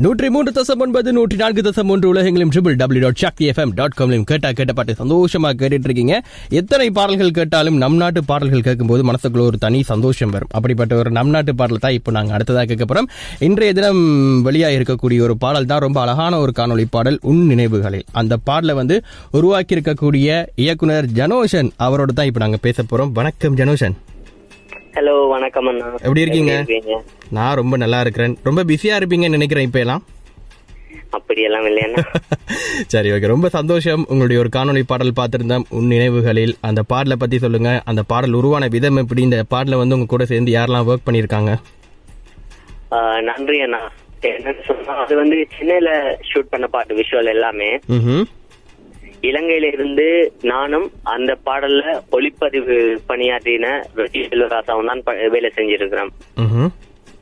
நூற்றி மூன்று தசம் ஒன்பது நூற்றி நான்கு தசம் மூன்று உலகங்களும் triple W dot Sakthi FM dot காம்லையும் கேட்டா கேட்ட பாட்டு சந்தோஷமா கேட்டுட்டு இருக்கீங்க எத்தனை பாடல்கள் கேட்டாலும் நம் நாட்டு பாடல்கள் கேட்கும்போது மனசுக்குள்ள ஒரு தனி சந்தோஷம் வரும். அப்படிப்பட்ட ஒரு நம் நாட்டு பாடல் தான் இப்போ நாங்கள் அடுத்ததாக கேட்க போகிறோம் இன்றைய தினம் வெளியாக இருக்கக்கூடிய ஒரு பாடல் தான் ரொம்ப அழகான ஒரு காணொலி பாடல் உன் நினைவுகளில் அந்த பாடலை வந்து உருவாக்கி இருக்கக்கூடிய இயக்குனர் ஜனோஷன் அவரோட தான் இப்போ நாங்கள் பேச போகிறோம் வணக்கம் ஜனோஷன். ஹலோ வணக்கம் அண்ணா. எப்படி இருக்கீங்க? நான் ரொம்ப நல்லா இருக்கிறேன். ரொம்ப பிஸியா இருப்பீங்கன்னு நினைக்கிறேன் இப்போ எல்லாம். அப்படியெல்லாம் இல்லையா சரி ஓகே ரொம்ப சந்தோஷம் உங்களுடைய ஒரு காணொளி பாடல் பார்த்திருந்தோம் உன் நினைவுகளில். அந்த பாடலை பத்தி சொல்லுங்க. அந்த பாடல் உருவான விதம் எப்படி? இந்த பாடலை வந்து உங்க கூட சேர்ந்து யாரெல்லாம் ஒர்க் பண்ணியிருக்காங்க? நன்றி அண்ணா. என்னன்னு சொன்னா அது வந்து சென்னையில ஷூட் பண்ண பாட்டு விஷுவல் எல்லாமே. இலங்கையில இருந்து நானும் அந்த பாடல்ல ஒளிப்பதிவு பணியாற்றின வெற்றி செல்வராசாவும் தான் ப- வேலை செஞ்சிருக்கிறோம்.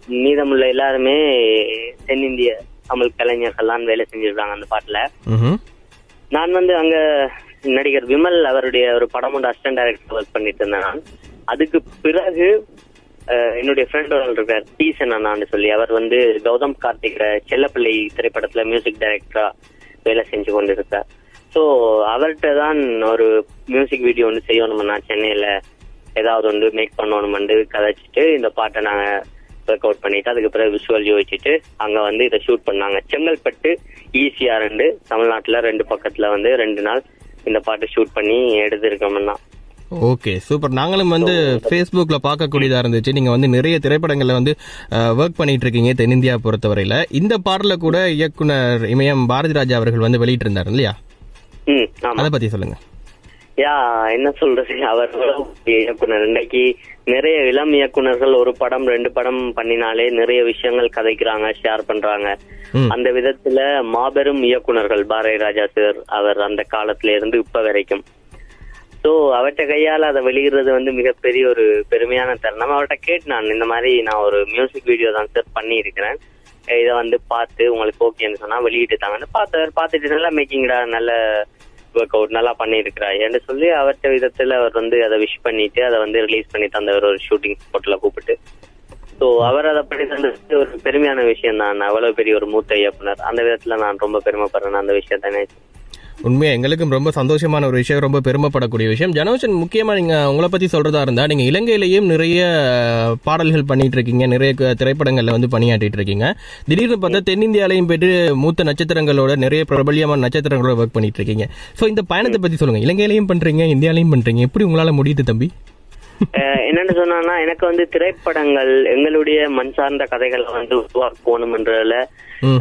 மீதமுள்ள எல்லாருமே தென்னிந்திய தமிழ் கலைஞர்கள் தான் வேலை செஞ்சிருக்காங்க அந்த பாட்டுல. நான் வந்து அங்க நடிகர் விமல் அவருடைய ஒரு படம் ஒன்று அசிஸ்டன்ட் டைரக்டர் ஒர்க் பண்ணிட்டு இருந்தேன் நான். அதுக்கு பிறகு என்னுடைய ஃப்ரெண்ட் ஒரு இருக்கார் டீசன் அண்ணான்னு சொல்லி. அவர் வந்து கௌதம் கார்த்திக் செல்லப்பிள்ளை திரைப்படத்துல மியூசிக் டைரக்டரா வேலை செஞ்சு கொண்டிருக்கார். ஸோ அவர்கிட்ட தான் ஒரு மியூசிக் வீடியோ ஒன்று செய்யணும்னா சென்னையில ஏதாவது ஒன்று மேக் பண்ணணும்னு கதைச்சிட்டு இந்த பாட்டை நாங்க ஒர்க் அவுட் பண்ணிட்டு அதுக்கு பிறகு விஷுவல் யோசிச்சுட்டு அங்க வந்து இதை ஷூட் பண்ணாங்க. செங்கல்பட்டு ஈஸியா ரெண்டு தமிழ்நாட்டுல ரெண்டு பக்கத்துல வந்து ரெண்டு நாள் இந்த பாட்டு ஷூட் பண்ணி எடுத்திருக்கோம்னா ஓகே சூப்பர் நாங்களும் வந்து ஃபேஸ்புக்ல பார்க்கக்கூடியதா இருந்துச்சு. நீங்க வந்து நிறைய திரைப்படங்கள்ல வந்து ஒர்க் பண்ணிட்டு இருக்கீங்க தென்னிந்தியா பொறுத்தவரையில. இந்த பாடல கூட இயக்குனர் இமயம் பாரதி ராஜா அவர்கள் வந்து வெளியிட்டு இருந்தார் இல்லையா? அதை பத்தி சொல்லுங்க. யா என்ன சொல்றது? அவர் இயக்குனர். இன்னைக்கு நிறைய இளம் இயக்குனர்கள் ஒரு படம் ரெண்டு படம் பண்ணினாலே நிறைய விஷயங்கள் கதைக்கிறாங்க ஷேர் பண்றாங்க. அந்த விதத்துல மாபெரும் இயக்குனர்கள் பாரதி ராஜா சார் அவர் அந்த காலத்துல இருந்து இப்ப வரைக்கும். சோ அவர்கிட்ட கையால அதை வெளியிடுறது வந்து மிகப்பெரிய ஒரு பெருமையான தருணம். அவர்கிட்ட கேட்டு நான் இந்த மாதிரி நான் ஒரு மியூசிக் வீடியோ தான் சார் பண்ணியிருக்கிறேன். இதை வந்து பார்த்து உங்களுக்கு ஓகேன்னு சொன்னா வெளியிட்டு தாங்கன்னு பார்த்தவர் பார்த்துட்டு நல்லா மேக்கிங்டா நல்ல ஒர்க் அவுட் நல்லா பண்ணியிருக்கிறா என்று சொல்லி அவர்கிட்ட விதத்துல அவர் வந்து அதை விஷ் பண்ணிட்டு அதை வந்து ரிலீஸ் பண்ணி தந்தவர் ஒரு ஷூட்டிங் ஸ்பாட்ல கூப்பிட்டு. ஸோ அவர் அதை பண்ணி தந்தது ஒரு பெருமையான விஷயம் தான் அவ்வளவு பெரிய ஒரு மூத்த இயக்குனர். அந்த விதத்துல நான் ரொம்ப பெருமைப்படுறேன். அந்த விஷயத்த நினைச்சு. உண்மையா எங்களுக்கும் ரொம்ப சந்தோஷமான ஒரு விஷயம் ரொம்ப பெருமைப்படக்கூடிய விஷயம். ஜனோஷன் முக்கியமா நீங்க உங்களை பத்தி சொல்றதா இருந்தா நீங்க இலங்கையிலேயும் நிறைய பாடல்கள் பண்ணிட்டு இருக்கீங்க நிறைய திரைப்படங்கள்ல வந்து பணியாற்றிட்டு இருக்கீங்க திடீர்னு பார்த்தா தென்னிந்தியாலையும் போயிட்டு மூத்த நட்சத்திரங்களோட நிறைய பிரபலியமான நட்சத்திரங்களோட ஒர்க் பண்ணிட்டு இருக்கீங்க சோ இந்த பயணத்தை பத்தி சொல்லுங்க. இலங்கையிலையும் பண்றீங்க இந்தியாலையும் பண்றீங்க. எப்படி உங்களால முடியுது தம்பி? என்னன்னு சொன்னா எனக்கு வந்து திரைப்படங்கள் எங்களுடைய மண் சார்ந்த கதைகளை வந்து உருவாக்கணும்ன்றதுல ம்.